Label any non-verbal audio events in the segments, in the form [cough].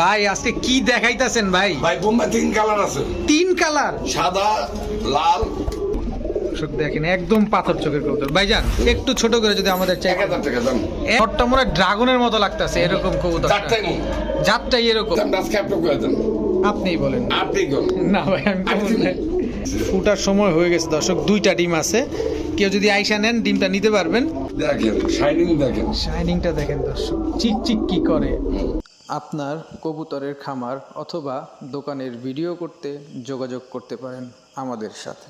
ভাই আজকে কি দেখাইতাছেন ভাই? ভাই বোম্বাই তিন কালার আছে। তিন কালার? সাদা লাল। দর্শক দেখেন একদম পাথর চোখের কবুতর। ভাইজান একটু ছোট করে যদি আমাদের একটা মনে ড্রাগনের মতো লাগতাছে এরকম কবুতর জাতটাই এরকম। আপনি আপনিই বলেন। আপনি না ভাই আমি। ফুটার সময় হয়ে গেছে দর্শক দুইটা ডিম আছে। কেউ যদি আইসা নেন ডিমটা নিতে পারবেন। দেখেন শাইনিং দেখেন। শাইনিংটা দেখেন দর্শক চিক চিক কি করে। আপনার কবুতরের খামার অথবা দোকানের ভিডিও করতে যোগাযোগ করতে পারেন আমাদের সাথে।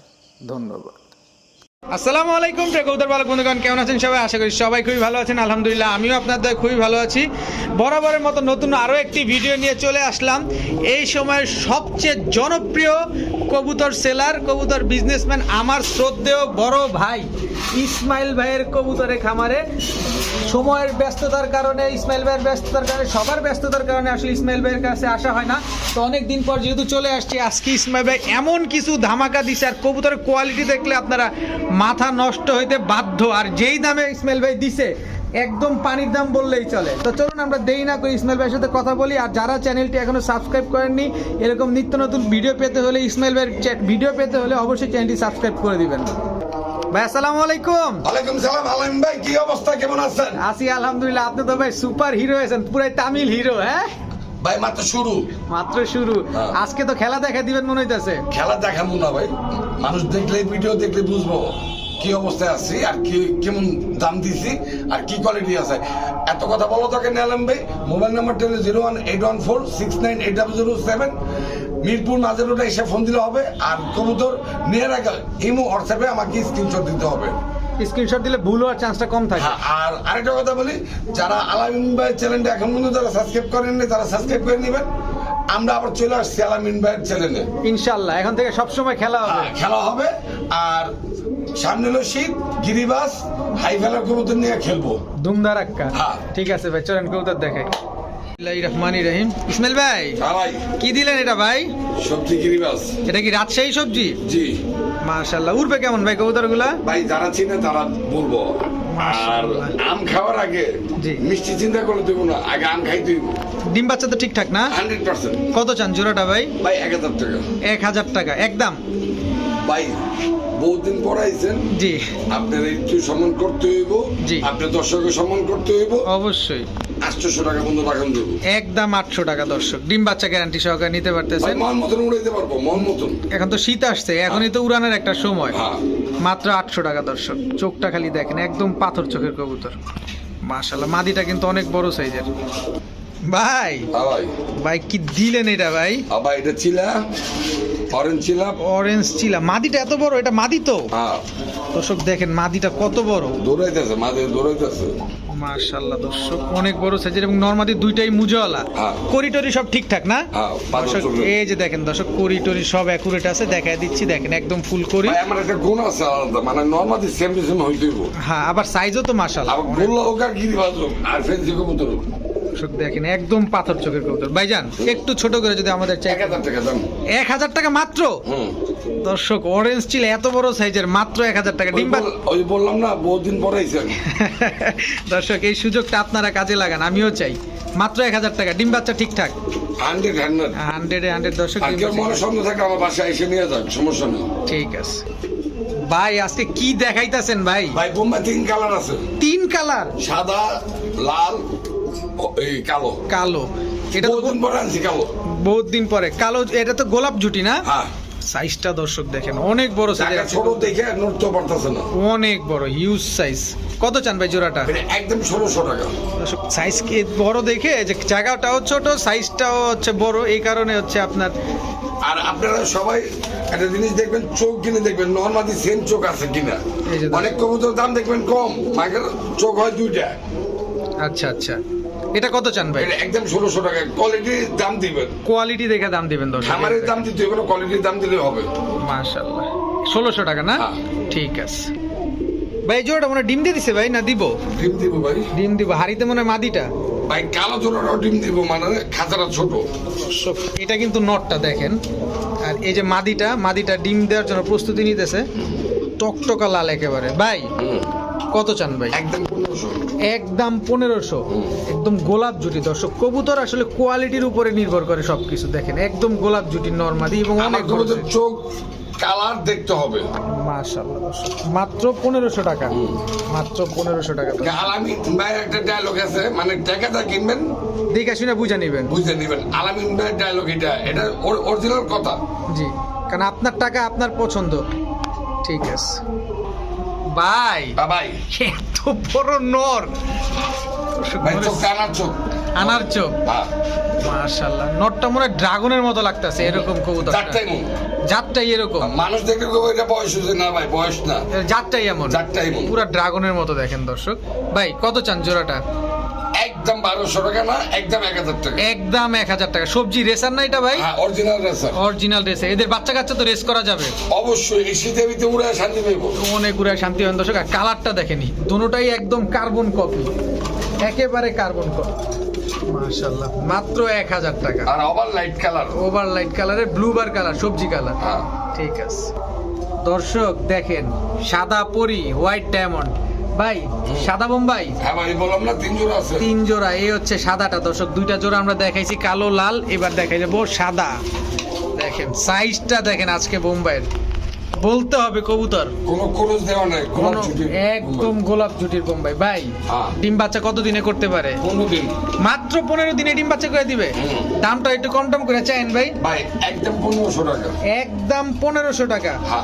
ধন্যবাদ। আসসালামু আলাইকুম কবুতর বালক বন্ধুগণ, কেমন আছেন সবাই? আশা করি সবাই খুবই ভালো আছেন। আলহামদুলিল্লাহ, আমিও আপনাদের খুবই ভালো আছি। বরাবরের মতো নতুন আরও একটি ভিডিও নিয়ে চলে আসলাম। এই সময়ের সবচেয়ে জনপ্রিয় কবুতর সেলার, কবুতর বিজনেসম্যান আমার শ্রদ্ধেয় বড় ভাই, ইসমাইল ভাইয়ের কবুতরের খামারে। সময়ের ব্যস্ততার কারণে, ইসমাইল ভাইয়ের ব্যস্ততার কারণে, সবার ব্যস্ততার কারণে আসলে ইসমাইল ভাইয়ের কাছে আসা হয় না। তো অনেক দিন পর যেহেতু চলে আসছি, আজকে ইসমাইল ভাই এমন কিছু ধামাকা দিছে আর কবুতরের কোয়ালিটি দেখলে আপনারা মাথা নষ্ট হইতে বাধ্য। আর যেই দামে ইসমাইল ভাই দিছে একদম পানির দাম বললেই চলে। তো চলুন আমরা দেরি না করি ইসমাইল ভাইয়ের সাথে কথা বলি। আর যারা চ্যানেলটি এখনও সাবস্ক্রাইব করেননি এরকম নিত্য নতুন ভিডিও পেতে হলে ইসমাইল ভাইয়ের ভিডিও পেতে হলে অবশ্যই চ্যানেলটি সাবস্ক্রাইব করে দিবেন। ভাই আসসালামু আলাইকুম। ওয়ালাইকুম সালাম আলম ভাই কি অবস্থা? কেমন আছেন? আছি আলহামদুলিল্লাহ। আপনি তো ভাই সুপার হিরো হয়েছেন পুরাই তামিল হিরো হ্যাঁ? ভাই মাত্র শুরু। মাত্র শুরু। হ্যাঁ। আজকে তো খেলা দেখা দিবেন মনে হইতাছে। খেলা দেখাবো না ভাই। মানুষ দেখলে ভিডিও দেখলে বুঝব। কি অবস্থায় আছি? আর কি কেমন দাম দিছি? আর কি কোয়ালিটি আছে? এত কথা বলো তোকে নিলাম ভাই। মোবাইল নাম্বারটা হলো zero one eight one four six nine eight double zero seven. Mirpur মাঝের রোডে এসে ফোন দিলে হবে। আর কবুতর নিয়ে রাখা ইমো হোয়াটসঅ্যাপে আমাকে স্ক্রিনশট দিতে হবে। স্ক্রিনশট দিলে ভুল হওয়ার চান্সটা কম থাকে। হ্যাঁ, আর আরেকটা কথা বলি যারা আলামিন ভাই চ্যানেলটা এখন পর্যন্ত যারা সাবস্ক্রাইব করেননি তারা সাবস্ক্রাইব করে নেবেন। আমরা আবার চলে আসছি আলামিন ভাইয়ের চ্যানেলে ইনশাল্লাহ এখন থেকে সবসময় খেলা হবে। হ্যাঁ, খেলা হবে। আর সামনে হলো শীত গিরিবাস হাই ফেলার কবুতর নিয়ে খেলব। ধুমধারাক্কা হ্যাঁ। ঠিক আছে ভাই চলেন কবুতর দেখাই রহমানি রহিম। ইসমাইল ভাই কি দিলেন এটা ভাই? সবজি গিরিবাস। এটা কি রাজশাহী সবজি? জি। উঠবে কেমন ভাই কবুতরগুলা ভাই যারা চিনে তারা বলব। আর আম খাওয়ার আগে। মিষ্টি চিন্তা করে দেবো না আগে আম খাই দিব। ডিম বাচ্চা তো ঠিকঠাক না? Hundred percent. কত চান জোড়াটা ভাই? ভাই এক হাজার টাকা। এক হাজার টাকা একদম। ভাই বহুদিন পর আইছেন জি। আপনার একটু সম্মান করতে হইব। জি। আপনার দর্শকের সম্মান করতে হইব। অবশ্যই। আটশোশো টাকা বন্ধু রাখান দেবো। একদম আটশো টাকা দর্শক। ডিম বাচ্চা গ্যারান্টি সহকারে নিতে ভাই পারতেছেন মন মতন উড়াইতে পারব মন মতন। এখন তো শীত আসছে এখনই তো উড়ানের একটা সময়। হ্যাঁ। মাত্র আটশো টাকা দর্শক। চোখটা খালি দেখেন একদম পাথর চোখের কবুতর। মাশাল্লাহ মাদিটা কিন্তু অনেক বড় সাইজের। ভাই। ভাই। ভাই কি দিলেন এটা ভাই? এটা চিলা অরেঞ্জ চিলা। অরেঞ্জ চিলা। মাদিটা এত বড় এটা মাদি তো? হ্যাঁ। দর্শক দেখেন মাদিটা কত বড়। দৌড়াইতেছে মাঝে দৌড়াইতেছে। মাশাল্লাহ দর্শক অনেক বড় সাইজের এবং নর্মাদি দুইটাই মুজওয়ালা। হ্যাঁ। করিটরি সব ঠিকঠাক না? হ্যাঁ, দর্শক। এই যে দেখেন দর্শক করিটরি সব অ্যাকুরেট আছে দেখায় দিচ্ছি দেখেন একদম ফুল করি আমার একটা গুণ আছে আলাদা মানে নর্মালি সেম সেম হ্যাঁ আবার সাইজও তো মাশাল্লাহ আবার হোক আর গিরিবাজ আর ফেন্সি কবুতর। দর্শক দেখেন একদম পাথর চোখের কবুতর। ভাইজান একটু ছোট করে যদি আমাদের চাই এক হাজার টাকা মাত্র? দর্শক অরেঞ্জ চিল এত বড় সাইজের মাত্র এক হাজার টাকা। ডিম ওই বললাম না বহুদিন পরে [laughs] দর্শক এই সুযোগটা আপনারা কাজে লাগান আমিও চাই। মাত্র এক হাজার টাকা। ডিম বাচ্চা ঠিকঠাক? Hundred hundred. হান্ড্রেডে হান্ড্রেড দর্শক থাকে আমার বাসায় এসে নিয়ে যাক সমস্যা নেই। ঠিক আছে। ভাই আজকে কি দেখাইতাছেন ভাই? ভাই বোম্বাই তিন কালার আছে। তিন কালার? সাদা লাল এই কালো। কালো। এটা বহুদিন পরে আনছি কালো। বহুত দিন পরে। কালো এটা তো গোলাপ জুটি না? হ্যাঁ। সাইজটা দর্শক দেখেন অনেক বড় সাইজ ছোট দেখে নড়তে পারতেছে না। অনেক বড় হিউজ সাইজ কত চান ভাই জোড়াটা? একদম ষোলোশো টাকা। সাইজ কি বড় দেখে যে জায়গাটাও ছোট সাইজটাও হচ্ছে বড় এই কারণে হচ্ছে আপনার আর আপনারা সবাই একটা জিনিস দেখবেন চোখ কিনে দেখবেন নর্মালি সেম চোখ আছে কিনা। অনেক কবুতর দাম দেখবেন কম চোখ হয় দুইটা। আচ্ছা আচ্ছা। এটা কত চান ভাই? একদম ষোলোশো টাকা। কোয়ালিটির দাম দিবেন। কোয়ালিটি দেখে দাম দিবেন দর্শক। খামারের দাম দিতে হবে না কোয়ালিটির দাম দিলে হবে। মাশাআল্লাহ। ষোলোশো টাকা না? হ্যাঁ। ঠিক আছে। ভাই জোড়াটা মনে ডিম দিয়ে দিছে ভাই না দিব? ডিম দিব ভাই। ডিম দিব। হাড়িতে মনে হয় মাদিটা? ভাই কালো জোড়াটাও ডিম দিব মানে খাঁচাটা ছোট। এটা কিন্তু নটটা দেখেন। আর এই যে মাদিটা মাদিটা ডিম দেওয়ার জন্য প্রস্তুতি নিতেছে। টকটকা লাল একেবারে। ভাই কত চান ভাই? একদম একদম পনেরোশো। একদম গোলাপ জুটি। দর্শক কবুতর আসলে কোয়ালিটির উপরে নির্ভর করে সবকিছু দেখেন। একদম গোলাপ জুটি নর্মাদি এবং অনেক চোখ কালার দেখতে হবে। দর্শক মাত্র পনেরোশো টাকা। মাত্র পনেরোশো টাকা দর্শক। আলামিন ভাইয়ের একটা ডায়লগ আছে মানে টাকাটা কিনবেন? দেখে শুনে বুঝে নেবেন। বুঝে নেবেন। আলামিন ভাইয়ের ডায়লগ এটা এটা অরিজিনাল কথা। জি কারণ আপনার টাকা আপনার পছন্দ। ঠিক আছে। ভাই ভাই এত বড় নর। চোখ আনার চোখ। হ্যাঁ। নটটা মনে ড্রাগনের মতো লাগতেছে এরকম কবুতর। জাতটাই এরকম। মানুষ দেখে কবে এটা বয়স না ভাই বয়স না। জাতটাই এমন। জাতটাই পুরা ড্রাগনের মতো দেখেন দর্শক। ভাই কত চান জোড়াটা? একদম বারোশো টাকা না একদম এক হাজার টাকা। একদম এক হাজার টাকা। সবজি রেসার না এটা ভাই? হ্যাঁ অরিজিনাল রেসার। অরিজিনাল রেসে এদের বাচ্চা কাচ্চা তো রেস করা যাবে। অবশ্যই এই শীতের ভিতরে উড়ে শান্তি পেব অনেক ঘুরে শান্তি হয় দর্শক। আর কালারটা দেখেনি দুটোটাই একদম কার্বন কপি একেবারে কার্বন কপি মাশাল্লাহ মাত্র এক হাজার টাকা। আর আবার লাইট কালার ওভার লাইট কালারের ব্লু বার কালার সবজি কালার হ্যাঁ। ঠিক আছে। দর্শক দেখেন সাদা পরি হোয়াইট ডায়মন্ড ভাই সাদা বোম্বাই? হ্যাঁ ভাই বললাম না তিন জোড়া আছে। তিন জোড়া এই হচ্ছে সাদাটা। দর্শক দুইটা জোড়া আমরা দেখাইছি কালো লাল এবার দেখাই যাব সাদা। দেখেন সাইজটা দেখেন আজকে বোম্বাইয়ের। বলতে হবে কবুতর। কোনো ক্রুজ দেওয়া নাই কোনো কোনো ছুটি একদম গোলাপ জুটির বোম্বাই। ভাই হ্যাঁ। ডিম বাচ্চা কত দিনে করতে পারে? কোনো দিন। মাত্র পনেরো দিনে ডিম বাচ্চা করে দিবে? হুম। দামটা একটু কম টম করে চাইন ভাই। ভাই একদম পনেরোশো টাকা। একদম পনেরোশো টাকা। হ্যাঁ।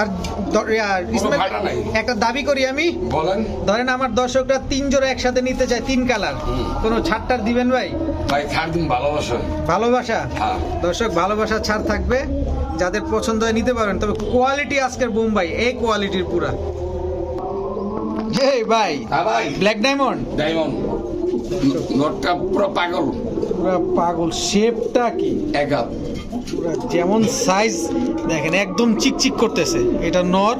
আর দ- আর ইসমাইল, ভাড়া নাই। একটা দাবি করি আমি। বলেন। ধরেন আমার দর্শকরা তিন জোড়া একসাথে নিতে চায় তিন কালার। হুম। কোনো ছাড়টার দিবেন ভাই? ভাই ছাড় দিন ভালোবাসা। ভালোবাসা? হ্যাঁ। দর্শক ভালোবাসা ছাড় থাকবে। যাদের পছন্দ হয় নিতে পারবেন তবে কোয়ালিটি আজকের বোম্বাই এই কোয়ালিটির পুরা। এই ভাই হ্যাঁ ভাই। ব্ল্যাক ডায়মন্ড ডায়মন্ড নটটা পুরো পাগল। পুরা পাগল। শেপটা কি? এক যেমন সাইজ দেখেন একদম চিকচিক করতেছে। এটা নর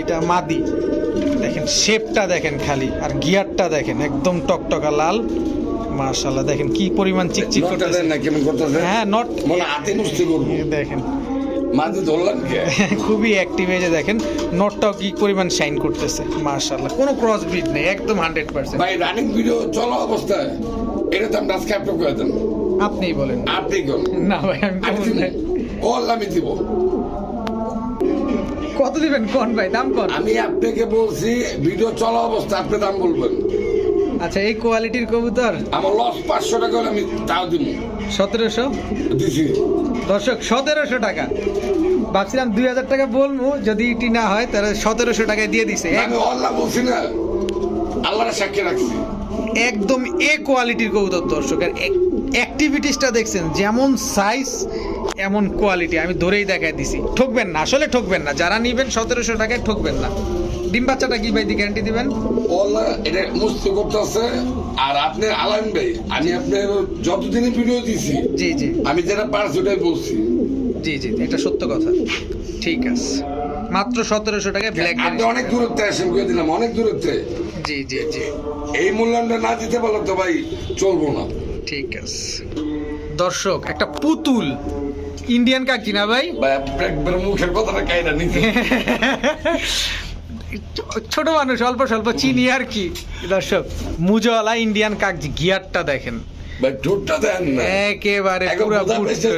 এটা মাদি। দেখেন শেপটা দেখেন খালি আর গিয়ারটা দেখেন একদম টকটকা লাল। মাশাল্লাহ দেখেন কি পরিমাণ চিকচিক করতেছে। না কেমন করতেছে? হ্যাঁ নট মনে হাতে মুস্তি করব। দেখেন। মাঝে ধরলাম [laughs] খুবই অ্যাক্টিভ যে দেখেন নটটাও কি পরিমাণ শাইন করতেছে মাশাল্লাহ কোনো ক্রস ব্রিড নেই একদম হান্ড্রেড পার্সেন্ট ভাই রানিং ভিডিও চলো অবস্থায় এটা তো আমরা আজকে আপনি করে দেন। আপনিই বলেন। আপনি না ভাই আমি দিব আমি দিব। কত দিবেন? কোন ভাই? দাম কোন? আমি আপনাকে বলছি ভিডিও চলা অবস্থা আপনি দাম বলবেন। আচ্ছা এই কোয়ালিটির কবুতর? আমার লস পাঁচশো টাকা আমি তাও দিব। সতেরোশো? দিছি। দর্শক সতেরোশো টাকা। ভাবছিলাম দুই হাজার টাকা বলব যদি এটি না হয় তাহলে সতেরোশো টাকায় দিয়ে দিছে। আমি অল্লাহ বলছি না। আল্লাহর সাক্ষী রাখছি। একদম এ কোয়ালিটির কবুতর দর্শক। আর অ্যাক্টিভিটিসটা দেখছেন যেমন সাইজ এমন কোয়ালিটি আমি ধরেই দেখাই দিছি। ঠকবেন না আসলে ঠকবেন না। যারা নিবেন সতেরোশো টাকায় ঠকবেন না। ডিম বাচ্চাটা কি ভাই দি গ্যারান্টি দিবেন? অল্লাহ এটা মুস্তি করতেছে আর আপনি আলাম ভাই আমি আপনার যতদিনই ভিডিও দিছি জি জি। আমি যেটা পারছি ওটাই বলছি। জি জি এটা সত্য কথা। ঠিক আছে। মাত্র সতেরোশো টাকায় ব্ল্যাক আপনি অনেক দূরত্বে আসেন করে দিলাম অনেক দূরত্বে। জি জি জি। এই মূল্যায়নটা না দিতে পারলে তো ভাই চলবো না। ঠিক আছে। দর্শক একটা পুতুল। ইন্ডিয়ান কাকি না ভাই? মুখের কথাটা কাইরা নিতে [laughs] ছোট মানুষ অল্প স্বল্প চিনি আর কি। দর্শক মুজওয়ালা ইন্ডিয়ান কাগজ গিয়ারটা দেখেন। একেবারে একদম পুরা বুদাপেস্টের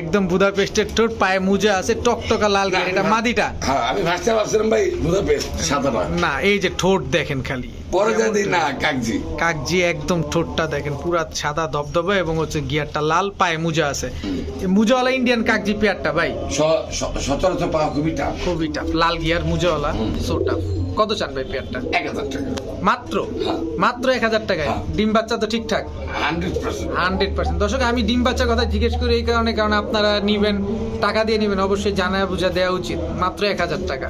একদম বুদাপেস্টের ঠোঁট পায়ে মুজা আছে টকটকা লাল গিয়ার এটা মাদিটা। হ্যাঁ আমি ভাবতে ভাবছিলাম ভাই বুদাপেস্ট সাদাটা। না এই যে ঠোঁট দেখেন খালি। পরে যাই না কাকজি। কাকজি একদম ঠোঁটটা দেখেন পুরা সাদা ধবধবে এবং হচ্ছে গিয়ারটা লাল পায়ে মুজা আছে। মুজাওয়ালা ইন্ডিয়ান কাকজি পেয়ারটা ভাই। সচরাচর পাওয়া খুবই টাফ খুবই টাফ লাল গিয়ার মুজাওয়ালা সো টাফ কত চান ভাই পেয়ারটা? এক হাজার টাকা। মাত্র? হ্যাঁ। মাত্র এক হাজার টাকায়? হ্যাঁ। ডিম বাচ্চা তো ঠিকঠাক? Hundred percent. দর্শক আমি ডিম বাচ্চার কথা জিজ্ঞেস করি এই কারণে কারণ আপনারা নিবেন টাকা দিয়ে নিবেন অবশ্যই জানায় বুঝা দেওয়া উচিত। মাত্র এক হাজার টাকা।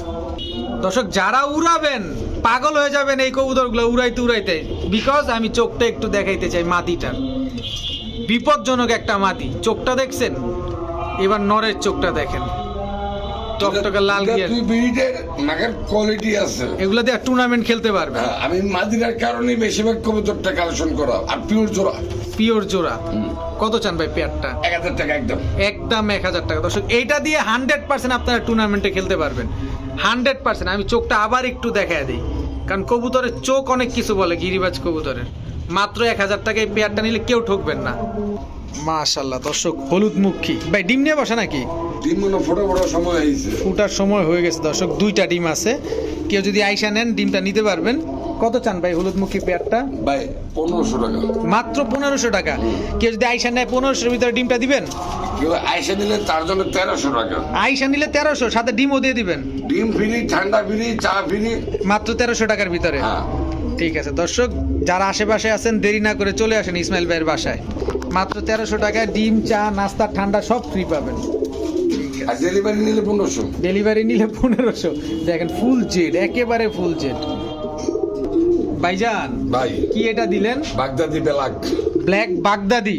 দর্শক যারা উড়াবেন পাগল হয়ে যাবেন এই কবুতরগুলো উড়াইতে উড়াইতে। বিকজ আমি চোখটা একটু দেখাইতে চাই মাদিটার বিপজ্জনক একটা মাদি চোখটা দেখছেন? এবার নরের চোখটা দেখেন। টকটকে লাল গিয়ার। বিড়িটের নাকের কোয়ালিটি আছে। এগুলো দিয়ে টুর্নামেন্ট খেলতে পারবে। হ্যাঁ, আমি মাদিনার কারণে বেশিরভাগ কবুতরটা কালেকশন করা। আর পিওর জোড়া। পিওর জোড়া। কত চান ভাই পেয়ারটা এক হাজার টাকা একদম। একদম এক হাজার টাকা। দর্শক এইটা দিয়ে হান্ড্রেড পার্সেন্ট আপনারা টুর্নামেন্টে খেলতে পারবেন। হান্ড্রেড পার্সেন্ট আমি চোখটা আবার একটু দেখা দিই। কারণ কবুতরের চোখ অনেক কিছু বলে গিরিবাজ কবুতরের। মাত্র এক হাজার টাকায় পেয়ারটা নিলে কেউ ঠকবেন না। মাশাল্লাহ দর্শক হলুদ মুখী ভাই ডিম নিয়ে বসা নাকি? ডিম মনে ফটো ফটো সময় হয়েছে। ফুটার সময় হয়ে গেছে দর্শক দুইটা ডিম আছে। কেউ যদি আইসা নেন ডিমটা নিতে পারবেন। কত চান ভাই হলুদ মুখী পেয়ারটা? ভাই পনেরোশো টাকা। মাত্র পনেরোশো টাকা। কেউ যদি আইসা নেয় পনেরোশোর ভিতরে ডিমটা দিবেন? কেউ আইসে নিলে তার জন্য তেরোশো টাকা। আইসা নিলে তেরোশো সাথে ডিমও দিয়ে দিবেন? ডিম ফ্রি ঠান্ডা ফ্রি চা ফ্রি। মাত্র তেরোশো টাকার ভিতরে। হ্যাঁ। ঠিক আছে। দর্শক যারা আশেপাশে আছেন দেরি না করে চলে আসেন ইসমাইল ভাইয়ের বাসায়। মাত্র তেরোশো টাকায় ডিম চা নাস্তা ঠান্ডা সব ফ্রি পাবেন। আর ডেলিভারি নিলে পনেরোশো। ডেলিভারি নিলে পনেরোশো। দেখেন ফুল জেড একেবারে ফুল জেড ভাইজান ভাই। কি এটা দিলেন? Baghdadi black. Black Baghdadi.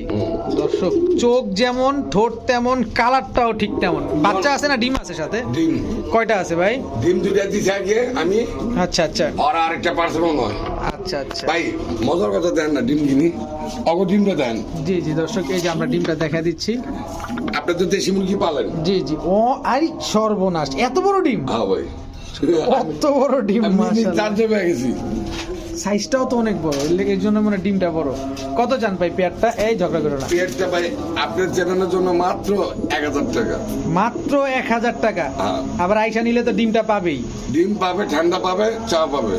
দর্শক চোখ যেমন ঠোঁট তেমন কালারটাও ঠিক তেমন। বাচ্চা আছে না ডিম আছে সাথে? ডিম। কয়টা আছে ভাই? ডিম দুইটা দিছে আগে আমি। আচ্ছা আচ্ছা। আর আরেকটা পার্সেলও নয়। আচ্ছা আচ্ছা। ভাই মজার কথা দেন না ডিম কিনি। অগ ডিমটা দেন। জি জি দর্শক এই যে আমরা ডিমটা দেখা দিচ্ছি। আপনি তো দেশি মুরগি পালেন। জি জি। ও আরে সর্বনাশ। এত বড় ডিম? হ্যাঁ ভাই। কত বড় ডিম আমি মাশাআল্লাহ। চার্জে পেয়ে গেছি। সাইজটাও তো অনেক বড়। এর জন্য মানে ডিমটা বড়। কত চান ভাই পেয়ারটা? এই ঝগড়া করো না। পেটটা ভাই আপনার চেনানোর জন্য মাত্র এক হাজার টাকা। মাত্র এক হাজার টাকা? হ্যাঁ। আবার আইসা নিলে তো ডিমটা পাবেই। ডিম পাবে ঠান্ডা পাবে চা পাবে।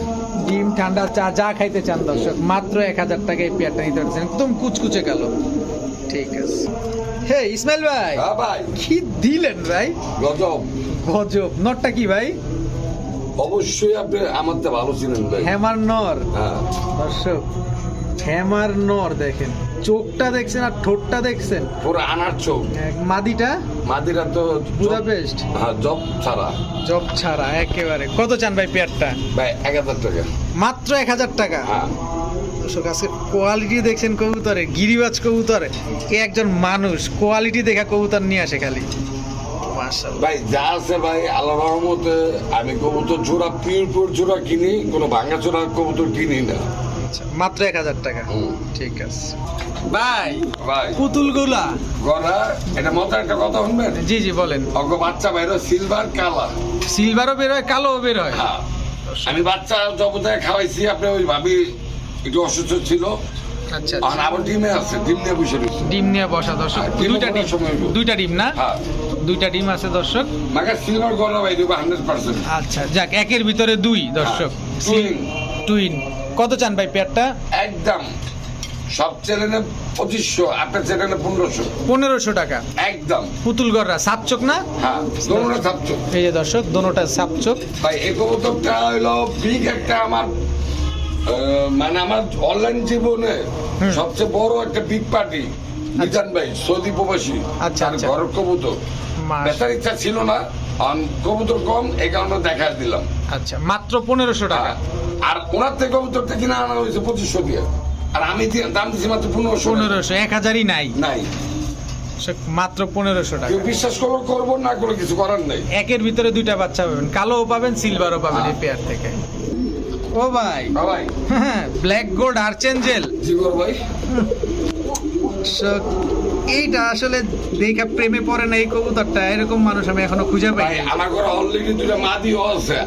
ডিম ঠান্ডা চা যা খাইতে চান দর্শক মাত্র এক হাজার টাকায় পেয়ারটা নিতে পারছেন একদম কুচকুচে কালো। ঠিক আছে। হে ইসমাইল ভাই। হ্যাঁ ভাই। কি দিলেন ভাই? গজব। গজব। নটটা কি ভাই? অবশ্যই আপনি আমার তো ভালো ছিলেন ভাই। হ্যামার নর। হ্যাঁ। দর্শক হ্যামার নর দেখেন। চোখটা দেখছেন আর ঠোঁটটা দেখছেন? পুরো আনার চোখ। মাদিটা? মাদিরা তো বুদাপেস্ট হ্যাঁ জব ছাড়া। জব ছাড়া একেবারে। কত চান ভাই পেয়ারটা? ভাই এক হাজার টাকা। মাত্র এক হাজার টাকা? হ্যাঁ। দর্শক আজকে কোয়ালিটি দেখছেন কবুতরে গিরিবাজ কবুতরে। একজন মানুষ কোয়ালিটি দেখা কবুতর নিয়ে আসে খালি। ভাই যা আছে ভাই আল্লাহ রহমতে আমি কবুতর জোড়া পিওর পিওর জোড়া কিনি কোনো ভাঙা চোরা কবুতর কিনি না। আচ্ছা, মাত্র এক হাজার টাকা। ঠিক আছে। ভাই ভাই। পুতুলগুলা গলা এটা মজার একটা কথা শুনবেন? জি জি বলেন। অজ্ঞ বাচ্চা বাইরে সিলভার কালার সিলভারও বের হয় কালো বের হয়। হ্যাঁ। আমি বাচ্চা জবতায় খাওয়াইছি আপনি ওই ভাবি একটু অসুস্থ ছিল। আচ্ছা আর আচ্ছা। আবার ডিমে আছে ডিম নিয়ে বসে ডিম নিয়ে বসা দর্শক ডিম দুইটা ডিম দুইটা ডিম না? হ্যাঁ। দুইটা ডিম আছে দর্শক। মাকে সিলভার গলা ভাই দেবো হান্ড্রেড পার্সেন্ট আচ্ছা যাক একের ভিতরে দুই দর্শক। হ্যাঁ, টুইন কত চান ভাই পেয়ারটা? একদম। সব চ্যানেলে পঁচিশশো আপনার চ্যানেলে পনেরোশো। পনেরোশো টাকা। একদম। না? হ্যাঁ দোনোটা এই যে দর্শক দোনোটা ভাই এই কবুতরটা হইল বিগ একটা আমার মানে আমার অনলাইন জীবনে সবচেয়ে বড় একটা বিগ পার্টি মিজান ভাই সৌদি প্রবাসী আচ্ছা, আচ্ছা। ঘরের কবুতর। বেচার ইচ্ছা ছিল না কবুতর কম এই কারণে দেখা দিলাম। আচ্ছা মাত্র পনেরোশো টাকা। আর ওনার থেকে কবুতরটা কিনে আনা হয়েছে পঁচিশশো দিয়ে। আর আমি দাম দিচ্ছি মাত্র পনেরোশো। পনেরোশো এক হাজারই নাই। নাই। মাত্র পনেরোশো টাকা। বিশ্বাস করব করব না করলে কিছু করার নেই। একের ভিতরে দুইটা বাচ্চা পাবেন। কালোও পাবেন সিলভারও পাবেন এই। পেয়ার থেকে। ও ভাই। বাবাই হ্যাঁ ব্ল্যাক গোল্ড আর্চেঞ্জেল। জিগর ভাই। এইটা আসলে দেখা প্রেমে পড়ে না এই কবুতরটা। এরকম মানুষ আমি এখনও খুঁজে পাই আমার ঘরে অলরেডি দুটা মাদি আছে।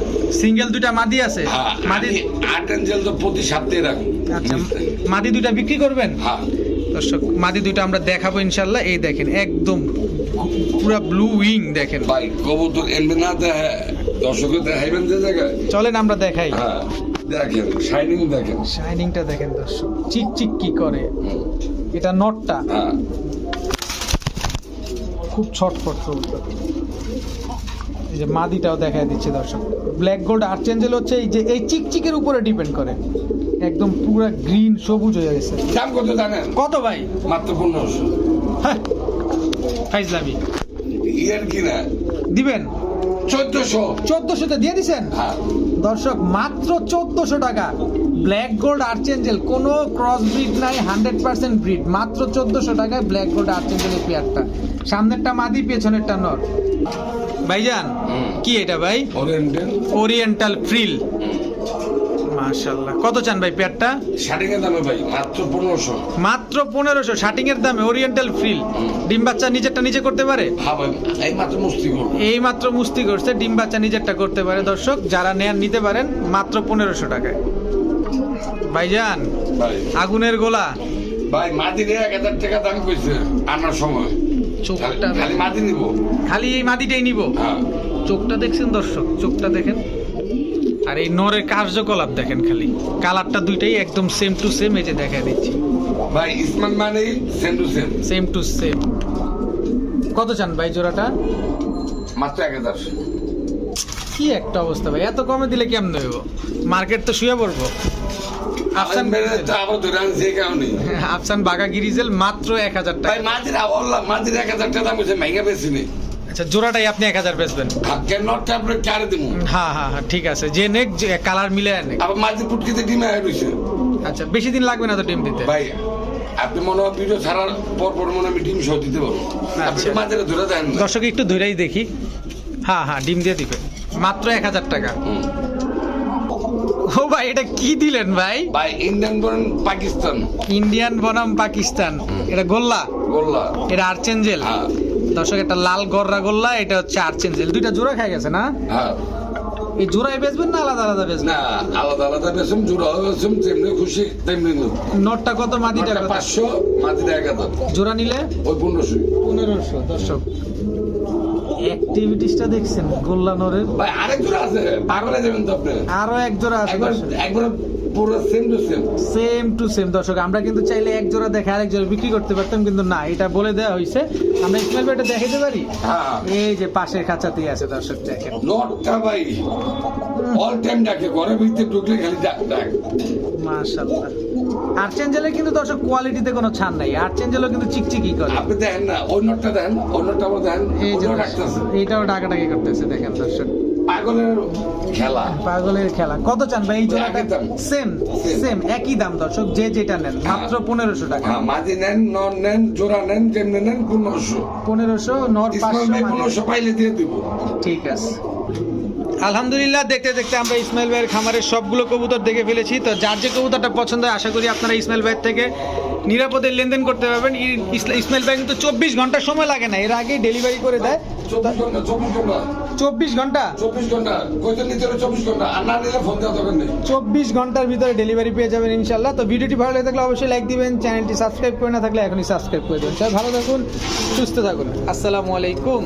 সিঙ্গেল দুইটা মাদি আছে? হ্যাঁ, মাদি আট এঞ্জেল তো প্রতি সপ্তাহে রাখি। আচ্ছা মাদি দুইটা বিক্রি করবেন? হ্যাঁ। দর্শক মাদি দুইটা আমরা দেখাবো ইনশাল্লাহ এই দেখেন একদম পুরো ব্লু উইং দেখেন। ভাই কবুতর এমনি না দেখে দর্শকে দেখাইবেন যে জায়গায়। চলেন আমরা দেখাই। হ্যাঁ দেখেন শাইনিং দেখেন। শাইনিংটা দেখেন দর্শক চিক চিক কি করে? এটা নটটা। হ্যাঁ। খুব ছটফট কবুতর এই যে মাদিটাও দেখায় দিচ্ছে দর্শক। ব্ল্যাক গোল্ড আর্চেঞ্জেল হচ্ছে এই যে এই চিকচিকের উপরে ডিপেন্ড করে। একদম পুরো গ্রিন সবুজ হয়ে গেছে। দাম কত জানেন? কত ভাই? মাত্র পনেরোশো। হ্যাঁ ফাইজলামি। ইয়ের কিনা দিবেন? চোদ্দশো। চোদ্দশোতে দিয়ে দিছেন? হ্যাঁ। দর্শক মাত্র চোদ্দশো টাকা। ব্ল্যাক গোল্ড আর্চেঞ্জেল কোনো ক্রস ব্রিড নাই হান্ড্রেড পার্সেন্ট ব্রিড মাত্র চোদ্দশো টাকায় ব্ল্যাক গোল্ড আর্চেঞ্জেল এই পেয়ারটা সামনেরটা মাদি পেছনেরটা নর। ভাইজান। কি এটা ভাই? ওরিয়েন্টাল ফ্রিল মাশাল্লাহ কত চান ভাই পেয়ারটা শার্টিং এর দামে ভাই মাত্র পনেরোশো। মাত্র পনেরোশো। এর দামে ওরিয়েন্টাল ফ্রিল ডিম বাচ্চা নিজেরটা নিজে করতে পারে? হ্যাঁ ভাই এই মাত্র মুস্তি এই মাত্র মুস্তি করছে ডিম বাচ্চা নিজেরটা করতে পারে। দর্শক যারা নেন নিতে পারেন মাত্র পনেরোশো টাকায়। ভাইজান ভাই। আগুনের গোলা। ভাই মাটি দিয়ে এক হাজার টাকা দাম কইছে আনার সময়। চোখটা খালি- খালি মাটি নিব। খালি এই মাটিটাই নিব। হ্যাঁ। চোখটা দেখছেন দর্শক? চোখটা দেখেন। আর এই নরের কার্যকলাপ দেখেন খালি। কালারটা দুইটাই একদম সেম টু সেম এই যে দেখা দিচ্ছি। ভাই ইসমান মানে same to same same to same কত চান ভাই জোড়াটা? মাত্র এক হাজার। কি একটা অবস্থা ভাই? এত কমে দিলে কেমন হইব? মার্কেট তো শুয়ে পড়ব। আফসান বাগা গিরিজেল মাত্র এক হাজার টাকা। মাটির আল্লাহ এক হাজার টাকা দাম মেঘা বেশি নেই। আচ্ছা জোড়াটাই আপনি এক হাজার বেচবেন। হ্যাঁ হ্যাঁ হ্যাঁ ঠিক আছে। যে নেক যে কালার মিলে নেক। আবার মাটি পুটকিতে ডিমে আচ্ছা বেশি দিন লাগবে না তো ডিম দিতে? ভাই আপনি মনে হয় ভিডিও ছাড়ার পর পর মনে আমি ডিম সহ দিতে পারব। আপনি আচ্ছা। মাঝে ধরে দেন দর্শক একটু ধরেই দেখি। হ্যাঁ হ্যাঁ ডিম দিয়ে দিবে। মাত্র এক হাজার টাকা। ও ভাই এটা কি দিলেন ভাই? ভাই ইন্ডিয়ান বলেন পাকিস্তান ইন্ডিয়ান বনাম পাকিস্তান এটা গোল্লা? গোল্লা। এটা আর্চেঞ্জেল হ্যাঁ। দর্শক একটা লাল গররা গোল্লা এটা হচ্ছে আর্চেঞ্জেল দুইটা জোড়া খাই গেছে না? হ্যাঁ। এই জোড়াই বেচবেন না আলাদা আলাদা বেচবেন? না আলাদা আলাদা বেসম জোড়া বেসম তেমনি খুশি তেমনি নোটটা কত? মাটিটা? পাঁচশো মাটিটা এক হাজার জোড়া নিলে? ওই পনেরোশো। পনেরোশো দর্শক। অ্যাক্টিভিটিসটা দেখছেন? গোল্লা নরের ভাই আরেক জোড়া আছে। পাগলে যাবেন তো আপনি। আরও এক জোড়া আছে একবার একবার পুরো same to same same to same দর্শক। আমরা কিন্তু চাইলে এক জোড়া দেখে আরেক জোড়া বিক্রি করতে পারতাম কিন্তু না এটা বলে দেওয়া হয়েছে আমরা ইসমাইল ভাইটা দেখাইতে পারি? হ্যাঁ। এই যে পাশের খাঁচাতেই আছে দর্শক দেখেন। নটটা ভাই। অল টাইম ডাকে ঘরের ভিতরে ঢুকলে খালি ডাক ডাক মাশাআল্লাহ। আর্চেঞ্জেলে কিন্তু দর্শক কোয়ালিটিতে কোনো ছাড় নাই। আর্চেঞ্জেলও কিন্তু চিকচিকি করে। আপনি দেখেন না ওই নটটা দেখেন ওই নটটা আবার দেখেন এই যে এইটাও ডাকাডাকি করতেছে দেখেন দর্শক। পাগলের খেলা। পাগলের খেলা। কত চান ভাই? এই জোড়াটা সেম সেম একই দাম দর্শক যে যেটা নেন মাত্র পনেরোশো টাকা। হ্যাঁ মাঝি নেন নন নেন জোড়া নেন যেমনি নেন পনেরোশো। পনেরোশো ইসমাইল পাঁচশো পনেরোশো পাইলে দিয়ে দিব। ঠিক আছে। আলহামদুলিল্লাহ দেখতে দেখতে আমরা ইসমাইল ভাইয়ের খামারের সবগুলো কবুতর দেখে ফেলেছি। তো যার যে কবুতরটা পছন্দ হয় আশা করি আপনারা ইসমাইল ভাইয়ের থেকে নিরাপদে লেনদেন করতে পারবেন। ইসমাইল ভাই কিন্তু চব্বিশ ঘণ্টা সময় লাগে না এর আগেই ডেলিভারি করে দেয়। চব্বিশ ঘণ্টা চব্বিশ ঘণ্টার ভিতরে ডেলিভারি পেয়ে যাবেন ইনশাল্লাহ তো ভিডিওটি ভালো লেগে থাকলে অবশ্যই লাইক দিবেন চ্যানেলটি সাবস্ক্রাইব করে না থাকলে এখনই সাবস্ক্রাইব করে দেবেন। ভালো থাকুন সুস্থ থাকুন। আসসালামু আলাইকুম।